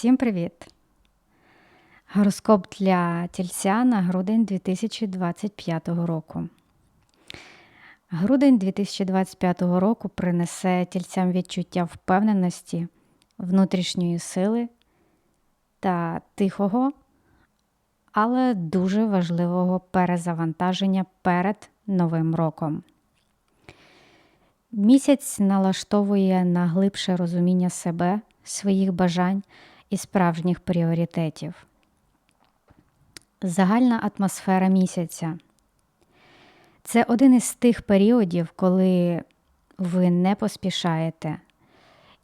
Всім привіт! Гороскоп для тільця на грудень 2025 року. Грудень 2025 року принесе тільцям відчуття впевненості, внутрішньої сили та тихого, але дуже важливого перезавантаження перед Новим роком. Місяць налаштовує на глибше розуміння себе, своїх бажань і справжніх пріоритетів. Загальна атмосфера місяця це один із тих періодів, коли ви не поспішаєте,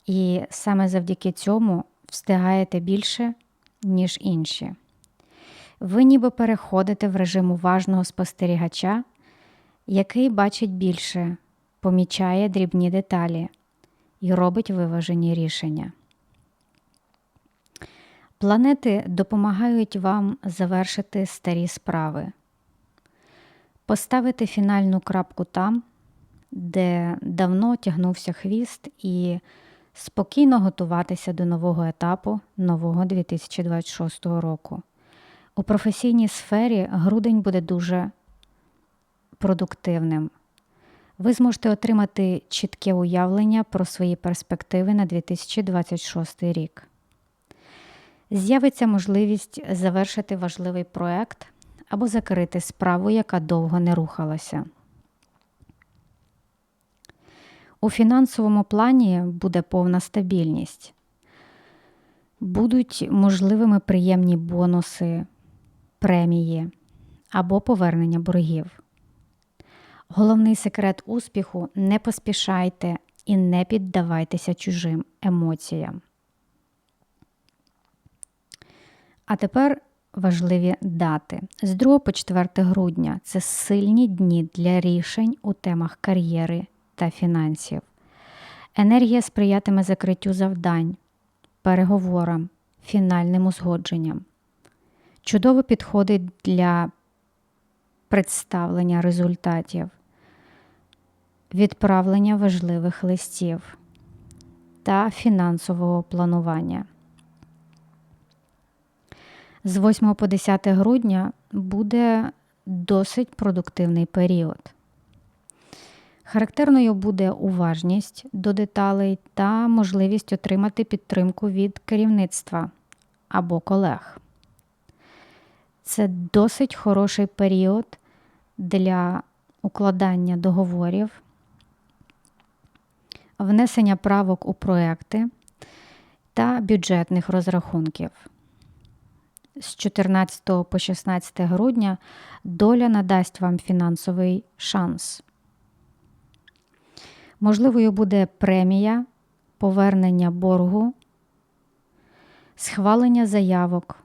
і саме завдяки цьому встигаєте більше, ніж інші. Ви ніби переходите в режим уважного спостерігача, який бачить більше, помічає дрібні деталі і робить виважені рішення. Планети допомагають вам завершити старі справи, поставити фінальну крапку там, де давно тягнувся хвіст, і спокійно готуватися до нового етапу нового 2026 року. У професійній сфері грудень буде дуже продуктивним. Ви зможете отримати чітке уявлення про свої перспективи на 2026 рік. З'явиться можливість завершити важливий проект або закрити справу, яка довго не рухалася. У фінансовому плані буде повна стабільність. Будуть можливими приємні бонуси, премії або повернення боргів. Головний секрет успіху не поспішайте і не піддавайтеся чужим емоціям. А тепер важливі дати. З 2 по 4 грудня це сильні дні для рішень у темах кар'єри та фінансів. Енергія сприятиме закриттю завдань, переговорам, фінальним узгодженням. Чудово підходить для представлення результатів, відправлення важливих листів та фінансового планування. З 8 по 10 грудня буде досить продуктивний період. Характерною буде уважність до деталей та можливість отримати підтримку від керівництва або колег. Це досить хороший період для укладання договорів, внесення правок у проекти та бюджетних розрахунків. З 14 по 16 грудня доля надасть вам фінансовий шанс. Можливою буде премія, повернення боргу, схвалення заявок,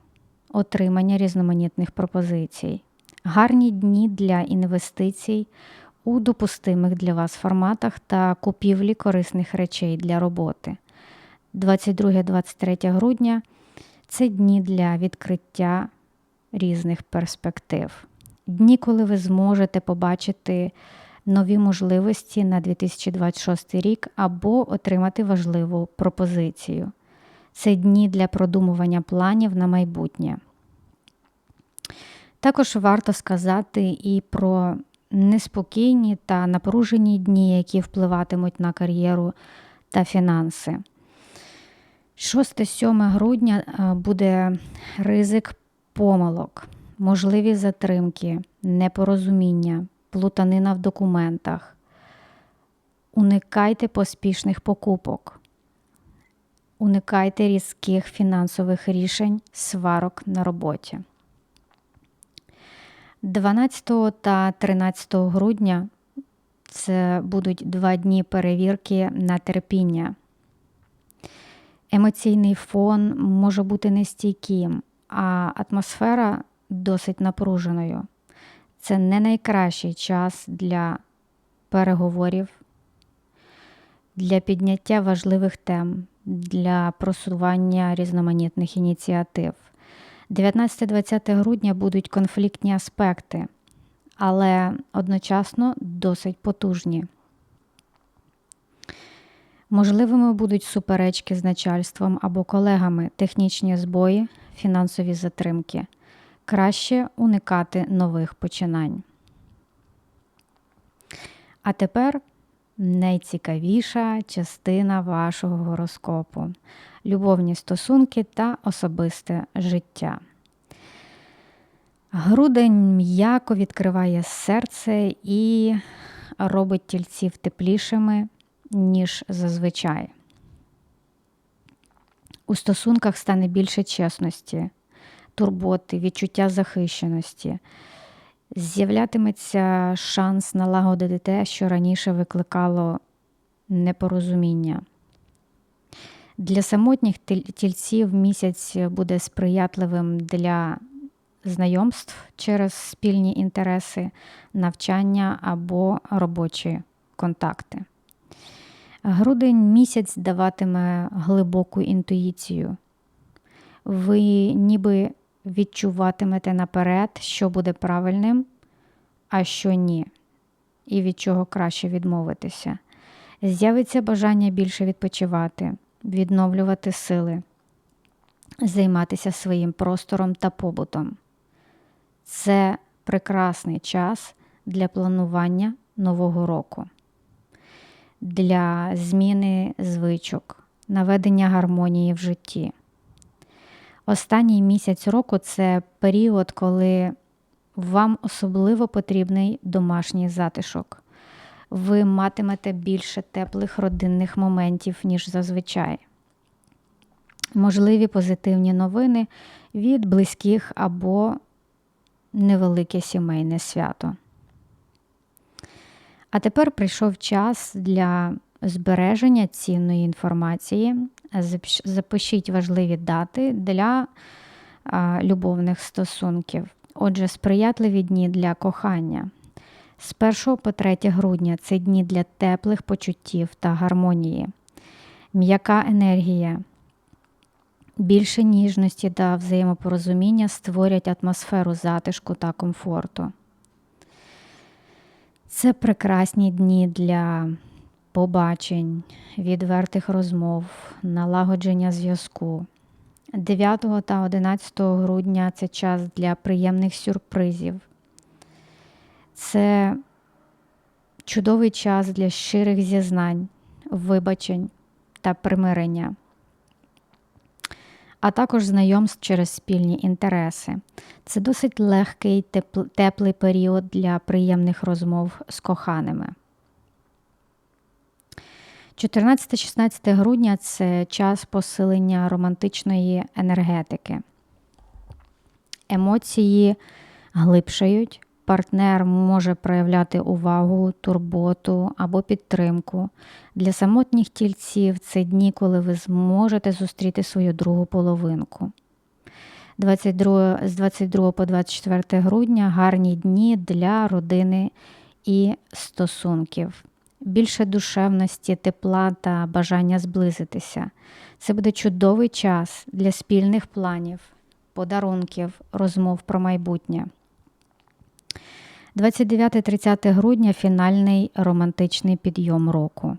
отримання різноманітних пропозицій, гарні дні для інвестицій у допустимих для вас форматах та купівлі корисних речей для роботи. 22-23 грудня це дні для відкриття різних перспектив. Дні, коли ви зможете побачити нові можливості на 2026 рік або отримати важливу пропозицію. Це дні для продумування планів на майбутнє. Також варто сказати і про неспокійні та напружені дні, які впливатимуть на кар'єру та фінанси. 6-7 грудня е, буде ризик помилок, можливі затримки, непорозуміння, плутанина в документах. Уникайте поспішних покупок, уникайте різких фінансових рішень, сварок на роботі. 12 та 13 грудня це будуть два дні перевірки на терпіння. Емоційний фон може бути нестійким, а атмосфера досить напруженою. Це не найкращий час для переговорів, для підняття важливих тем, для просування різноманітних ініціатив. 19-20 грудня будуть конфліктні аспекти, але одночасно досить потужні. Можливими будуть суперечки з начальством або колегами, технічні збої, фінансові затримки. Краще уникати нових починань. А тепер найцікавіша частина вашого гороскопу любовні стосунки та особисте життя. Грудень м'яко відкриває серце і робить тільців теплішими, ніж зазвичай. У стосунках стане більше чесності, турботи, відчуття захищеності. З'являтиметься шанс налагодити те, що раніше викликало непорозуміння. Для самотніх тільців місяць буде сприятливим для знайомств через спільні інтереси, навчання або робочі контакти. Грудень місяць даватиме глибоку інтуїцію. Ви ніби відчуватимете наперед, що буде правильним, а що ні, і від чого краще відмовитися. З'явиться бажання більше відпочивати, відновлювати сили, займатися своїм простором та побутом. Це прекрасний час для планування нового року, для зміни звичок, наведення гармонії в житті. Останній місяць року це період, коли вам особливо потрібний домашній затишок. Ви матимете більше теплих родинних моментів, ніж зазвичай. Можливі позитивні новини від близьких або невелике сімейне свято. А тепер прийшов час для збереження цінної інформації. Запишіть важливі дати для любовних стосунків. Отже, сприятливі дні для кохання. З 1 по 3 грудня це дні для теплих почуттів та гармонії, м'яка енергія. Більше ніжності та взаємопорозуміння створять атмосферу затишку та комфорту. Це прекрасні дні для побачень, відвертих розмов, налагодження зв'язку. 9 та 11 грудня це час для приємних сюрпризів. Це чудовий час для щирих зізнань, вибачень та примирення а також знайомств через спільні інтереси. Це досить легкий, теплий період для приємних розмов з коханими. 14-16 грудня це час посилення романтичної енергетики. Емоції глибшають, партнер може проявляти увагу, турботу або підтримку. Для самотніх тільців це дні, коли ви зможете зустріти свою другу половинку. 22, З 22 по 24 грудня гарні дні для родини і стосунків. Більше душевності, тепла та бажання зблизитися. Це буде чудовий час для спільних планів, подарунків, розмов про майбутнє. 29-30 грудня фінальний романтичний підйом року.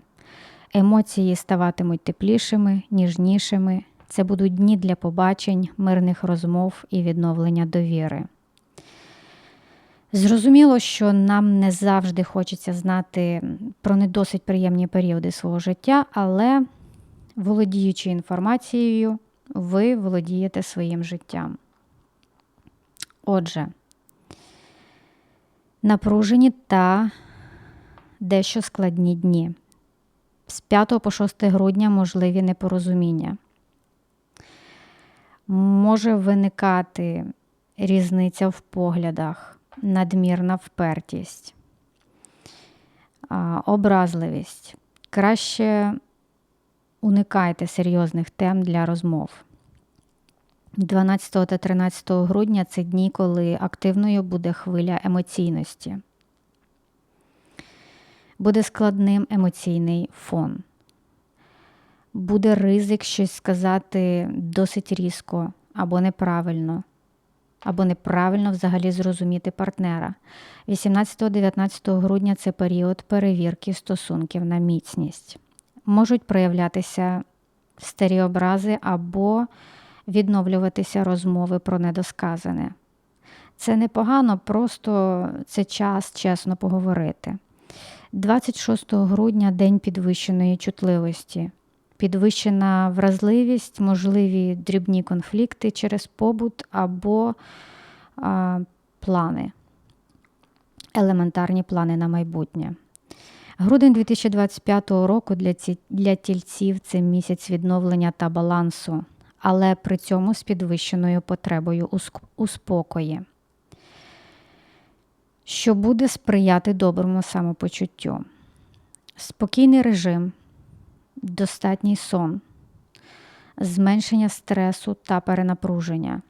Емоції ставатимуть теплішими, ніжнішими. Це будуть дні для побачень, мирних розмов і відновлення довіри. Зрозуміло, що нам не завжди хочеться знати про не досить приємні періоди свого життя, але, володіючи інформацією, ви володієте своїм життям. Отже, напружені та дещо складні дні. З 5 по 6 грудня можливі непорозуміння. Може виникати різниця в поглядах, надмірна впертість, образливість. Краще уникайте серйозних тем для розмов. 12 та 13 грудня це дні, коли активною буде хвиля емоційності. Буде складним емоційний фон. Буде ризик щось сказати досить різко або неправильно, або неправильно взагалі зрозуміти партнера. 18-19 грудня це період перевірки стосунків на міцність. можуть проявлятися старі образи або відновлюватися розмови про недосказане. Це непогано, просто це час чесно поговорити. 26 грудня день підвищеної чутливості, підвищена вразливість, можливі дрібні конфлікти через побут або а, плани, елементарні плани на майбутнє. Грудень 2025 року для, ці, для тільців це місяць відновлення та балансу, але при цьому з підвищеною потребою у, спокої що буде сприяти доброму самопочуттю. Спокійний режим, достатній сон, зменшення стресу та перенапруження,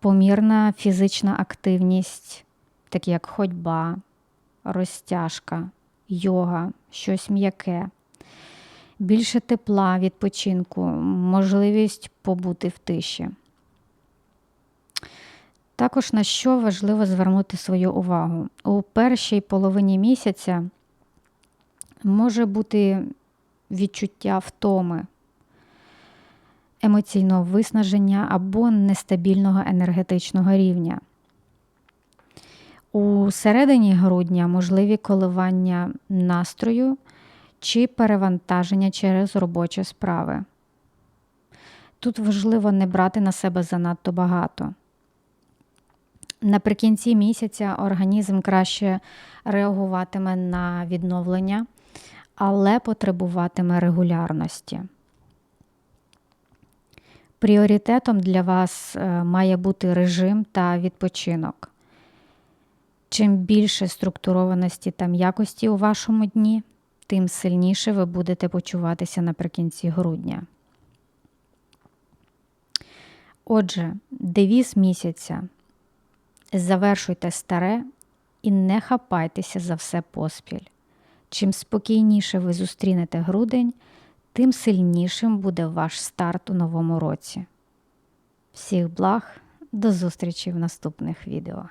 помірна фізична активність, такі як ходьба, розтяжка, йога, щось м'яке, більше тепла, відпочинку, можливість побути в тиші. Також на що важливо звернути свою увагу. У першій половині місяця може бути відчуття втоми, емоційного виснаження або нестабільного енергетичного рівня. У середині грудня можливі коливання настрою чи перевантаження через робочі справи. Тут важливо не брати на себе занадто багато. Наприкінці місяця організм краще реагуватиме на відновлення, але потребуватиме регулярності. Пріоритетом для вас е, має бути режим та відпочинок. Чим більше структурованості та м'якості у вашому дні, тим сильніше ви будете почуватися наприкінці грудня. Отже, девіз місяця завершуйте старе і не хапайтеся за все поспіль. Чим спокійніше ви зустрінете грудень, тим сильнішим буде ваш старт у новому році. Всіх благ, до зустрічі в наступних відео.